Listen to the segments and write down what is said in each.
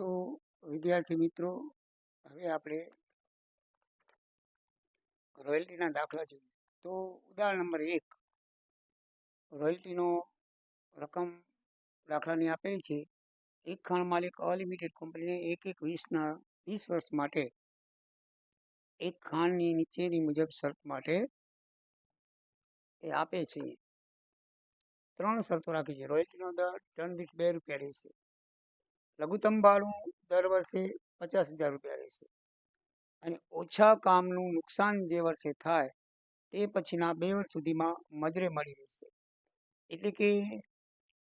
તો વિદ્યાર્થી મિત્રો, હવે આપણે રોયલ્ટીના દાખલા જોઈએ. તો ઉદાહરણ નંબર એક, રોયલ્ટીનો રકમ દાખલાની આપેલી છે. એક ખાણ માલિક અલિમિટેડ કંપનીને એક એક વીસના, વીસ વર્ષ માટે એક ખાણની નીચેની મુજબ શરત માટે એ આપે છે. ત્રણ શરતો રાખી છે. રોયલ્ટીનો દર ટન દીઠ બે રૂપિયા રહેશે. લઘુત્તમ ભાડું દર વર્ષે પચાસ હજાર રૂપિયા રહેશે અને ઓછા કામનું નુકસાન જે વર્ષે થાય, તે પછીના બે વર્ષ સુધીમાં મજરે મળી રહેશે. એટલે કે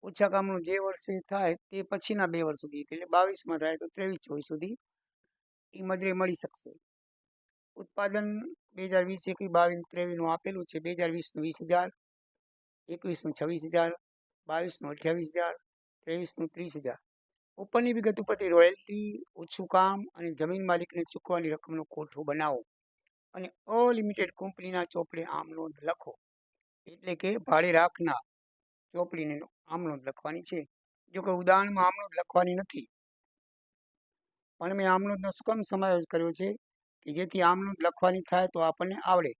ઓછા કામનું જે વર્ષે થાય, તે પછીના બે વર્ષ સુધી, એટલે બાવીસમાં થાય તો ત્રેવીસ ચોવીસ સુધી એ મજરે મળી શકશે. ઉત્પાદન બે હજાર વીસ એકવીસ બાવીસ ત્રેવીસનું આપેલું છે બે હજાર વીસનું વીસ હજાર, એકવીસનું છવ્વીસ હજાર, બાવીસનું અઠ્યાવીસ હજાર, ત્રેવીસનું ત્રીસ હજાર. ઉપરની વિગત ઉપરથી રોયલ્ટી, ઓછું કામ અને જમીન માલિકને ચૂકવાની રકમનો કોઠો બનાવો અને અલિમિટેડ કંપનીના ચોપડે આમ નોંધ લખો. એટલે કે ભાડે રાખનાર ચોપડીને આમ લખવાની છે. જો કે ઉદાહરણમાં આમ લખવાની નથી. પણ મેં આમ શું કામ સમાવેશ કર્યો છે કે જેથી આમ લખવાની થાય તો આપણને આવડે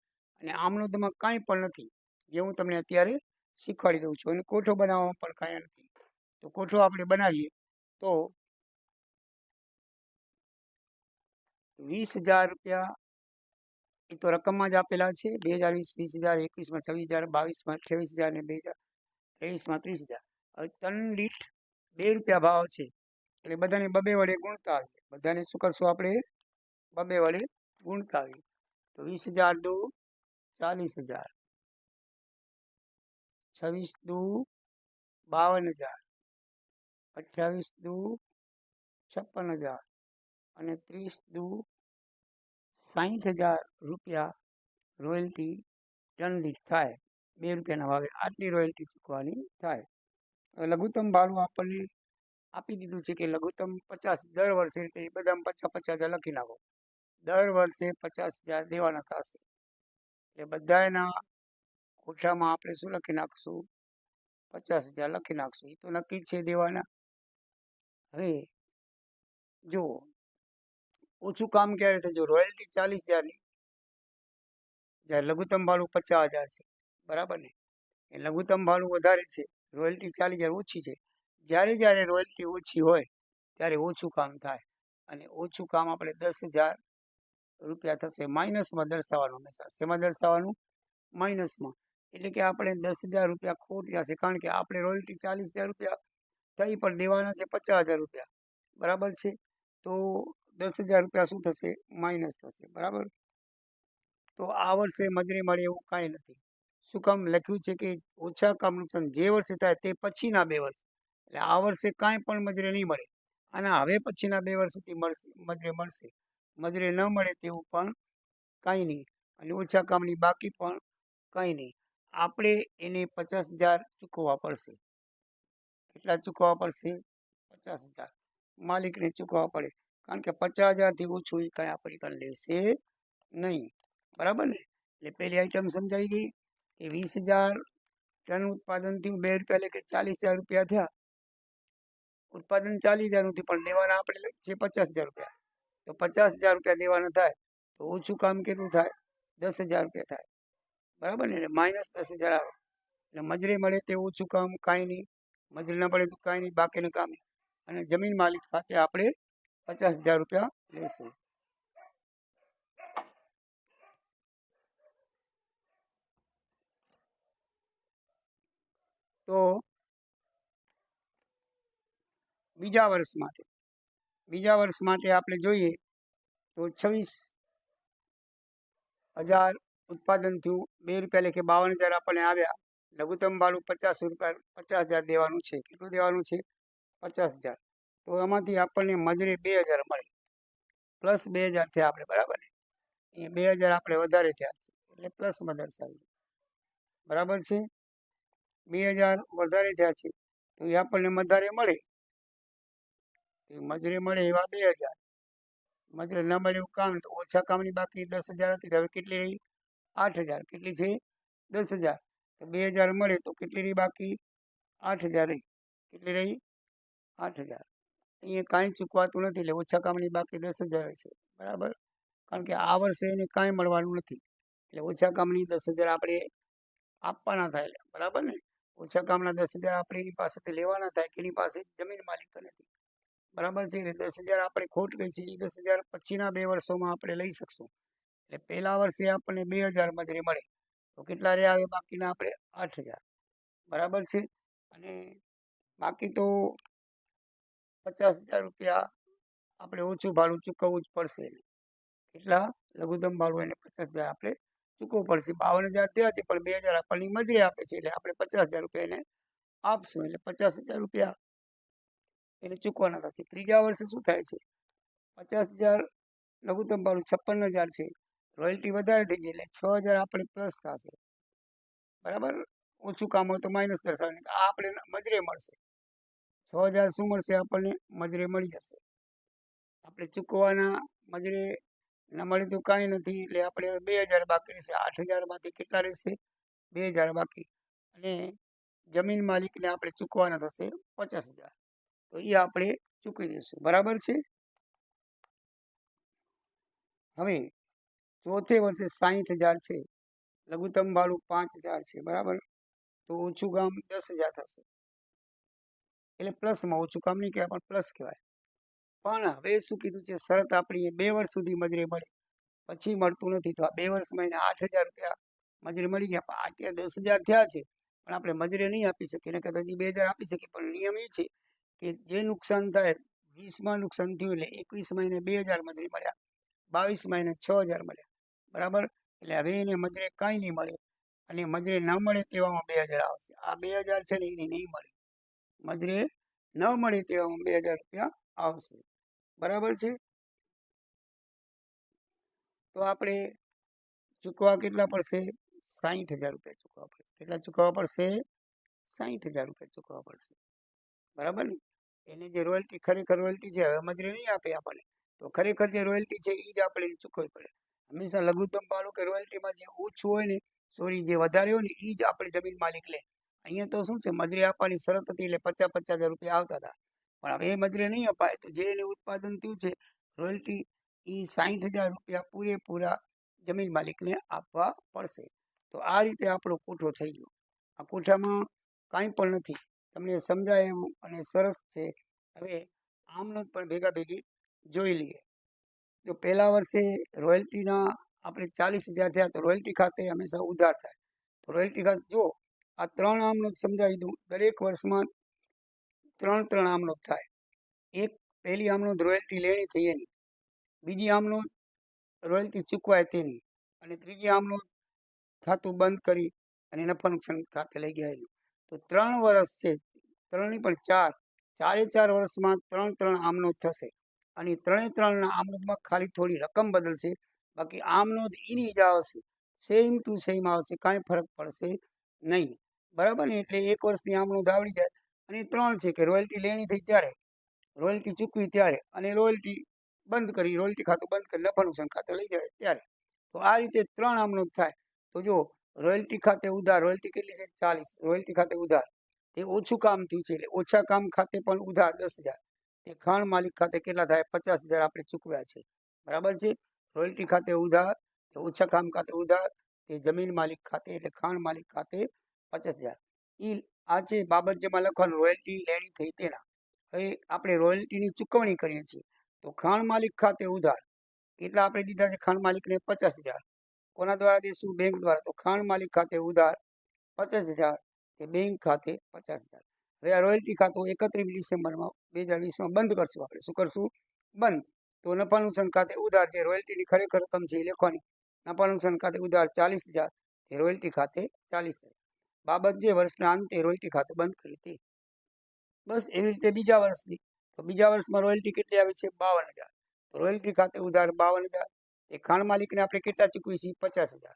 અને આમ કાંઈ પણ નથી. જે હું તમને અત્યારે શીખવાડી દઉં છું. અને કોઠો બનાવવામાં પણ કાંઈ નથી. તો કોઠો આપણે બનાવીએ તો વીસ હજાર રૂપિયા એ તો રકમમાં જ આપેલા છે. બે હજાર વીસ વીસ હજાર, એકવીસમાં છવ્વીસ હજાર, બાવીસમાં અઠ્યાવીસ હજાર ને બે હજાર ત્રેવીસમાં ત્રીસ હજાર. હવે ત્રણ દીઠ બે રૂપિયા ભાવ છે. એટલે બધાને બબે વડે ગુણતા આવીએ. બધાને શું કરશું આપણે? બબે વડે ગુણતા આવીએ. તો વીસ હજાર દુ, ચાલીસ હજાર. છવ્વીસ દુ, બાવન હજાર. અઠ્યાવીસ દુ છપ્પન હજાર અને ત્રીસ દુ સાહીઠ હજાર રૂપિયા રોયલ્ટી ટન દીઠ થાય. બે રૂપિયાના ભાવે આટલી રોયલ્ટી ચૂકવાની થાય. લઘુત્તમ ભાડું આપણને આપી દીધું છે કે લઘુત્તમ પચાસ દર વર્ષે એ બધામાં પચાસ પચાસ હજાર લખી નાખો. દર વર્ષે પચાસ હજાર દેવાના થશે. એટલે બધાના કોઠામાં આપણે શું લખી નાખશું? પચાસ હજાર લખી નાખશું. એ તો નક્કી છે દેવાના. હવે જો, ઓછું કામ ક્યારે થાય જો રોયલ્ટી ચાલીસ હજારની, જ્યારે લઘુત્તમ ભાડું પચાસ હજાર છે, બરાબર ને? એ લઘુત્તમ ભાડું વધારે છે રોયલ્ટી ચાલીસ હજાર ઓછી છે. જ્યારે જ્યારે રોયલ્ટી ઓછી હોય, ત્યારે ઓછું કામ થાય. અને ઓછું કામ આપણે દસ હજાર રૂપિયા થશે માઇનસમાં દર્શાવવાનું હંમેશા. શેમાં દર્શાવવાનું? માઇનસમાં એટલે કે આપણે દસ હજાર રૂપિયા ખોટ જશે કારણ કે આપણે રોયલ્ટી ચાલીસ હજાર રૂપિયા થઈ પણ દેવાના છે પચાસ હજાર રૂપિયા. બરાબર છે? તો દસ હજાર રૂપિયા શું થશે? માઇનસ થશે. બરાબર? તો આ વર્ષે મજૂરી મળે એવું કાંઈ નથી. શું કામ લખ્યું છે કે ઓછા કામ નુકસાન જે વર્ષે થાય તે પછીના બે વર્ષ. એટલે આ વર્ષે કાંઈ પણ મજૂરી નહીં મળે. અને હવે પછીના બે વર્ષ સુધી મળશે, મજૂરી મળશે. મજૂરી ન મળે તેવું પણ કાંઈ નહીં. અને ઓછા કામની બાકી પણ કંઈ નહીં. આપણે એને પચાસ હજાર ચૂકવવા પડશે. કેટલા ચૂકવવા પડશે પચાસ હજાર માલિકને ચૂકવવા પડે કારણ કે પચાસ હજારથી ઓછું એ કાંઈ આપણી પાસે લેશે નહીં બરાબર ને એટલે પહેલી આઈટમ સમજાઈ ગઈ કે વીસ હજાર ટન ઉત્પાદન થયું બે રૂપિયા એટલે કે ચાલીસ હજાર રૂપિયા થયા ઉત્પાદન ચાલીસ હજારનું થયું પણ દેવાના આપણે છે પચાસ હજાર રૂપિયા તો પચાસ હજાર રૂપિયા દેવાના થાય તો ઓછું કામ કેટલું થાય દસ હજાર રૂપિયા થાય બરાબર ને એટલે માઇનસ દસ હજાર આવે એટલે મજૂરી મળે તે ઓછું કામ કાંઈ નહીં મજૂરી ન પડે તો કાંઈ નહીં, બાકીનું કામ. અને જમીન માલિક ખાતે આપણે પચાસ હજાર રૂપિયા લેશું તો બીજા વર્ષ માટે, બીજા વર્ષ માટે આપણે જોઈએ તો છવ્વીસ હજાર ઉત્પાદન થયું બે રૂપિયા લેખે બાવન હજાર આપણને આવ્યા. લઘુત્તમ ભાડું પચાસ રૂપિયા, પચાસ હજાર દેવાનું છે. કેટલું દેવાનું છે? પચાસ હજાર. તો એમાંથી આપણને મજૂરી બે હજાર મળે. પ્લસ બે હજાર થયા આપણે, બરાબર ને? એ બે હજાર આપણે વધારે થયા છે. એટલે પ્લસ મધર સાહેબ. બરાબર છે? બે હજાર વધારે થયા છે. તો એ આપણને વધારે મળે. તો મજૂરી મળે એવા બે હજાર. મજૂરી ન મળે એવું કામ, તો ઓછા કામની બાકી દસ હજાર હતી હવે કેટલી રહી? આઠ હજાર. કેટલી છે? દસ હજાર. બે હજાર મળે તો કેટલી રહી બાકી? આઠ હજાર રહી. કેટલી રહી? આઠ હજાર. અહીંયા કાંઈ ચૂકવાતું નથી એટલે ઓછા કામની બાકી દસ હજાર છે. બરાબર? કારણ કે આ વર્ષે એને કાંઈ મળવાનું નથી. એટલે ઓછા કામની દસ હજાર આપણે આપવાના થાય એટલે. બરાબર ને? ઓછા કામના દસ હજાર આપણે એની પાસેથી લેવાના થાય કે એની પાસે જમીન માલિક નથી. બરાબર છે? એટલે દસ હજાર આપણે ખોટ ગઈ છે. એ દસ હજાર પછીના બે વર્ષોમાં આપણે લઈ શકશું. એટલે પહેલા વર્ષે આપણને બે હજાર મજૂરી મળે. તો કેટલા રહ્યા આવે બાકીના આપણે આઠ હજાર. બરાબર છે? અને બાકી તો પચાસ હજાર રૂપિયા આપણે ઓછું ભાડું ચૂકવવું જ પડશે એને. કેટલા? લઘુત્તમ ભાડું એને પચાસ હજાર આપણે ચૂકવવું પડશે. બાવન હજાર થયા છે, પણ બે હજાર આપણને મજૂરી આપે છે, એટલે આપણે પચાસ હજાર રૂપિયા એને આપશું. એટલે પચાસ હજાર રૂપિયા એને ચૂકવાના થશે ત્રીજા વર્ષે શું થાય છે? પચાસ હજાર લઘુત્તમ ભાડું છપ્પન હજાર છે. રોયલ્ટી વધારે થઈ જાય એટલે છ હજાર આપણે પ્લસ થશે. બરાબર? ઓછું કામ હોય તો માઇનસ દર્શાવે આ આપણે મજરે મળશે. છ હજાર શું મળશે? આપણને મજરે મળી જશે. આપણે ચૂકવાના મજરે ન મળે તો કાંઈ નથી એટલે આપણે બે હજાર બાકી રહેશે. આઠ હજારમાંથી કેટલા રહેશે? બે હજાર બાકી. અને જમીન માલિકને આપણે ચૂકવાના થશે પચાસ હજાર. તો એ આપણે ચૂકવી દઈશું. બરાબર છે? હવે ચોથે વર્ષે સાહીઠ હજાર છે. લઘુત્તમ ભાડું પાંચ હજાર છે, બરાબર? તો ઓછું કામ દસ હજાર થશે. એટલે પ્લસમાં ઓછું કામ નહીં કહેવાય, પણ પ્લસ કહેવાય. પણ હવે શું કીધું છે? શરત આપણી બે વર્ષ સુધી મજરે મળે. પછી મળતું નથી. તો આ બે વર્ષમાં એને આઠ હજાર રૂપિયા મજરે મળી ગયા. પણ અત્યારે દસ હજાર થયા છે. પણ આપણે મજરે નહીં આપી શકીએ. એને કદાચ બે હજાર આપી શકીએ. પણ નિયમ એ છે કે જે નુકસાન થાય, વીસમાં નુકસાન થયું એટલે એકવીસ મહિને બે હજાર મજૂરી મળ્યા. બાવીસ મહિને છ હજાર મળ્યા. બરાબર? એટલે હવે એને મજરે કાંઈ નહીં મળે. અને મજરે ન મળે તેવામાં બે હજાર આવશે. આ બે હજાર છે ને એને નહીં મળે. મજરે ન મળે તેવામાં બે હજાર રૂપિયા આવશે. બરાબર છે? તો આપણે ચૂકવા કેટલા પડશે? સાહીઠ હજાર રૂપિયા ચૂકવવા પડશે. કેટલા ચૂકવવા પડશે? સાહીઠ હજાર રૂપિયા ચૂકવવા પડશે. બરાબર ને? એને જે રોયલ્ટી ખરેખર રોયલ્ટી છે, હવે મજરે નહીં આપે આપણને. તો ખરેખર જે રોયલ્ટી છે એ જ આપણે ચૂકવવી પડે. હંમેશા લઘુત્તમ ભાડું કે રોયલ્ટીમાં જે ઓછું હોય ને, સોરી, જે વધારે હોય ને એ જ આપણે જમીન માલિક લે. અહીંયા તો શું છે, મજરે આપવાની શરત હતી એટલે પચાસ પચાસ હજાર રૂપિયા આવતા હતા. પણ હવે એ મજરે નહીં અપાય તો જે એને ઉત્પાદન થયું છે રોયલ્ટી એ સાહીઠ હજાર રૂપિયા પૂરેપૂરા જમીન માલિકને આપવા પડશે. તો આ રીતે આપણો કોઠો થઈ ગયો. આ કોઠામાં કાંઈ પણ નથી. તમને સમજાય એવું અને સરસ છે. હવે આમનો પણ ભેગા ભેગી જોઈ લઈએ. તો પહેલા વર્ષે રોયલ્ટીના આપણે ચાલીસ હજાર થયા તો રોયલ્ટી ખાતે હંમેશા ઉધાર થાય. તો રોયલ્ટી ખાતે જો આ ત્રણ આમનો સમજાવી દઉં, દરેક વર્ષમાં ત્રણ ત્રણ આમનો થાય. એક પહેલી આમનો રોયલ્ટી લેણી થઈ એની, બીજી આમનો રોયલ્ટી ચૂકવાય તેની, અને ત્રીજી આમનો ખાતું બંધ કરી અને નફા નુકસાન ખાતે લઈ ગયા એનું. તો ત્રણ વર્ષ છે, ત્રણની પણ ચાર ચારે ચાર વર્ષમાં ત્રણ ત્રણ આમનો થશે. અને ત્રણે ત્રણના આમનોદમાં ખાલી થોડી રકમ બદલશે. બાકી આમનોદ એની જ આવશે. સેમ ટુ સેમ આવશે. કાંઈ ફરક પડશે નહીં. બરાબર ને? એટલે એક વર્ષની આમનોદ આવડી જાય. અને ત્રણ છે કે રોયલ્ટી લેણી થઈ ત્યારે, રોયલ્ટી ચૂકવી ત્યારે અને રોયલ્ટી બંધ કરી, રોયલ્ટી ખાતું બંધ કરી નફા નુકસાન ખાતે લઈ જાય ત્યારે. તો આ રીતે ત્રણ આમનોદ થાય. તો જો રોયલ્ટી ખાતે ઉધાર, રોયલ્ટી કેટલી છે? ચાલીસ. રોયલ્ટી ખાતે ઉધાર. તે ઓછું કામ થયું છે. એટલે ઓછા કામ ખાતે પણ ઉધાર દસ હજાર. તે ખાણ માલિક ખાતે કેટલા થાય? પચાસ હજાર આપણે ચૂકવ્યા છે. બરાબર છે? રોયલ્ટી ખાતે ઉધાર તે ઓછા કામ ખાતે ઉધાર તે જમીન માલિક ખાતે એટલે ખાણ માલિક ખાતે પચાસ હજાર. એ આ છે બાબત જેમાં લખવાનું, રોયલ્ટી, લેણી થઈ તેના. હવે આપણે રોયલ્ટીની ચૂકવણી કરીએ છીએ. તો ખાણ માલિક ખાતે ઉધાર. કેટલા આપણે દીધા છે? ખાણ માલિકને પચાસ હજાર. કોના દ્વારા દઈશું બેંક દ્વારા. તો ખાણ માલિક ખાતે ઉધાર પચાસ હજાર તે બેંક ખાતે પચાસ હજાર. હવે આ રોયલ્ટી ખાતું એકત્રીસ ડિસેમ્બરમાં બે હજાર વીસમાં બંધ કરશું આપણે. શું કરશું? બંધ. તો નફા ખાતે ઉધાર. જે રોયલ્ટીની ખરેખર રકમ છે એ લખવાની. નફા ખાતે ઉધાર ચાલીસ હજાર. એ રોયલ્ટી ખાતે ચાલીસ હજાર. બાબત જે વર્ષના અંતે રોયલ્ટી ખાતું બંધ કરી હતી બસ એવી રીતે બીજા વર્ષની. તો બીજા વર્ષમાં રોયલ્ટી કેટલી આવે છે? બાવન હજાર. તો રોયલ્ટી ખાતે ઉધાર બાવન હજાર. એ ખાણ માલિકને આપણે કેટલા ચૂકવી છીએ પચાસ હજાર.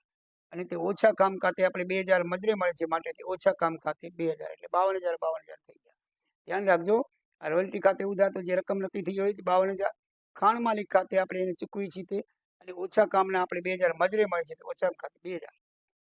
અને તે ઓછા કામ ખાતે આપણે બે હજાર મજરે મળે છે માટે તે ઓછા કામ ખાતે બે હજાર એટલે બાવન હજાર બાવન હજાર થઈ ગયા. ધ્યાન રાખજો, આ રોયલ્ટી ખાતે ઉધાર તો જે રકમ નક્કી થઈ હોય બાવન હજાર, ખાણ માલિક ખાતે આપણે એને ચૂકવી છીએ તે અને ઓછા કામના આપણે બે હજાર મજરે મળે છે તો ઓછા ખાતે બે હજાર.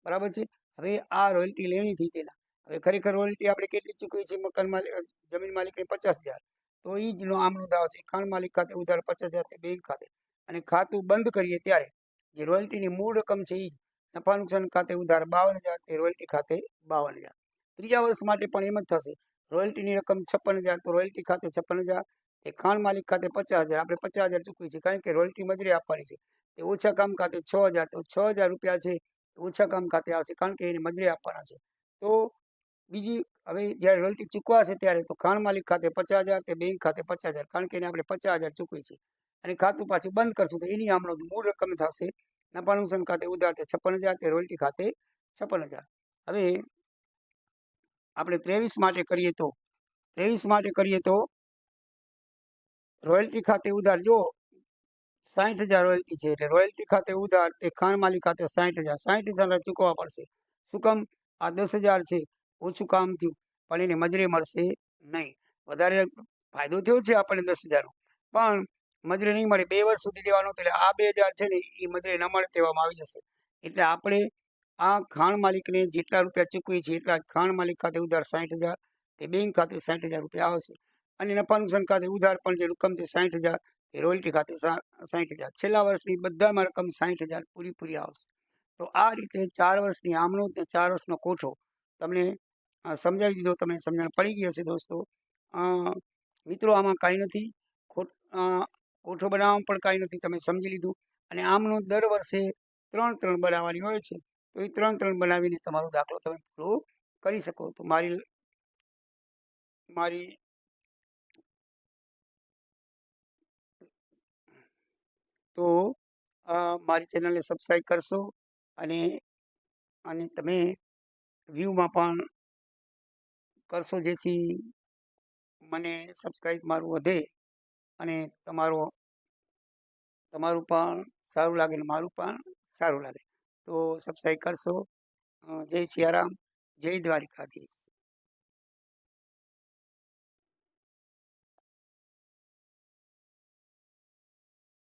બરાબર છે? હવે આ રોયલ્ટી લેણી થઈ તેના. હવે ખરેખર રોયલ્ટી આપણે કેટલી ચૂકવી છે મકાન માલિક, જમીન માલિકને પચાસ હજાર. તો એ જ આમનો દાવ છે, ખાણ માલિક ખાતે ઉધાર પચાસ હજાર તે બેંક ખાતે. અને ખાતું બંધ કરીએ ત્યારે, જે રોયલ્ટીની મૂળ રકમ છે એ નફા નુકસાન ખાતે ઉધાર બાવન હજાર તે રોયલ્ટી ખાતે બાવન હજાર. ત્રીજા વર્ષ માટે પણ એમ જ થશે. રોયલ્ટીની રકમ છપ્પન હજાર તો રોયલ્ટી ખાતે છપ્પન હજાર. તે ખાણ માલિક ખાતે પચાસ હજાર. આપણે પચાસ હજાર ચૂકવીએ છીએ કારણ કે રોયલ્ટી મજૂરી આપવાની છે. તે ઓછા કામ ખાતે છ હજાર. તો છ હજાર રૂપિયા છે ઓછા કામ ખાતે આવશે કારણ કે એને મજૂરી આપવાના છે. તો બીજી હવે જ્યારે રોયલ્ટી ચૂકવાશે ત્યારે તો ખાણ માલિક ખાતે પચાસ હજાર, તે બેંક ખાતે પચાસ હજાર. કારણ કે એને આપણે પચાસ હજાર ચૂકવીએ છીએ અને ખાતું પાછું બંધ કરશું તો એની આમનો મૂળ રકમ થશે નફા ખાતે ઉધાર તે છપ્પન હજાર તે રોયલ્ટી ખાતે છપ્પન હજાર. હવે આપણે ત્રેવીસ માટે કરીએ તો, ત્રેવીસ માટે કરીએ તો રોયલ્ટી ખાતે ઉધાર, જો સાહીઠ હજાર રોયલ્ટી છે એટલે રોયલ્ટી ખાતે ઉધાર તે ખાણ માલિક ખાતે સાઠ હજાર સાઠ હજાર ચૂકવવા પડશે. શું કામ? આ દસ હજાર છે, ઓછું કામ થયું, પણ એને મજરે મળશે નહીં. વધારે ફાયદો થયો છે આપણને દસ હજારનો. પણ મજૂરી નહીં મળે. બે વર્ષ સુધી દેવાનું એટલે આ બે હજાર છે ને એ મજૂરી ન મળે તેવામાં આવી જશે. એટલે આપણે આ ખાણ માલિકને જેટલા રૂપિયા ચૂકવીએ છીએ, એટલા ખાણ માલિક ખાતે ઉધાર સાઠ હજાર, કે બેંક ખાતે સાઠ હજાર રૂપિયા આવશે. અને નફા નુકસાન ખાતે ઉધાર પણ જે રકમ છે સાઠ હજાર એ રોયલ્ટી ખાતે સાઠ હજાર. છેલ્લા વર્ષની બધામાં રકમ સાઠ હજાર પૂરીપૂરી આવશે. તો આ રીતે ચાર વર્ષની આમનો ને ચાર વર્ષનો કોઠો તમને સમજાવી દીધો, તમને સમજણ પડી ગઈ હશે દોસ્તો. મિત્રો, આમાં કાંઈ નથી. ખોટ કોઠો બનાવવામાં પણ કાંઈ નથી, તમે સમજી લીધું. અને આમનો દર વર્ષે ત્રણ ત્રણ બનાવવાની હોય છે, તો એ ત્રણ ત્રણ બનાવીને તમારો દાખલો તમે પૂરો કરી શકો. તો મારી મારી તો મારી ચેનલને સબસ્ક્રાઈબ કરશો અને અને તમે વ્યૂમાં પણ કરશો જેથી મને સબસ્ક્રાઈબ મારું વધે. અને તમારો, તમારું પણ સારું લાગે ને મારું પણ સારું લાગે. તો સબસ્ક્રાઈબ કરશો. જય સિયારામ, જય દ્વારિકાધીશ.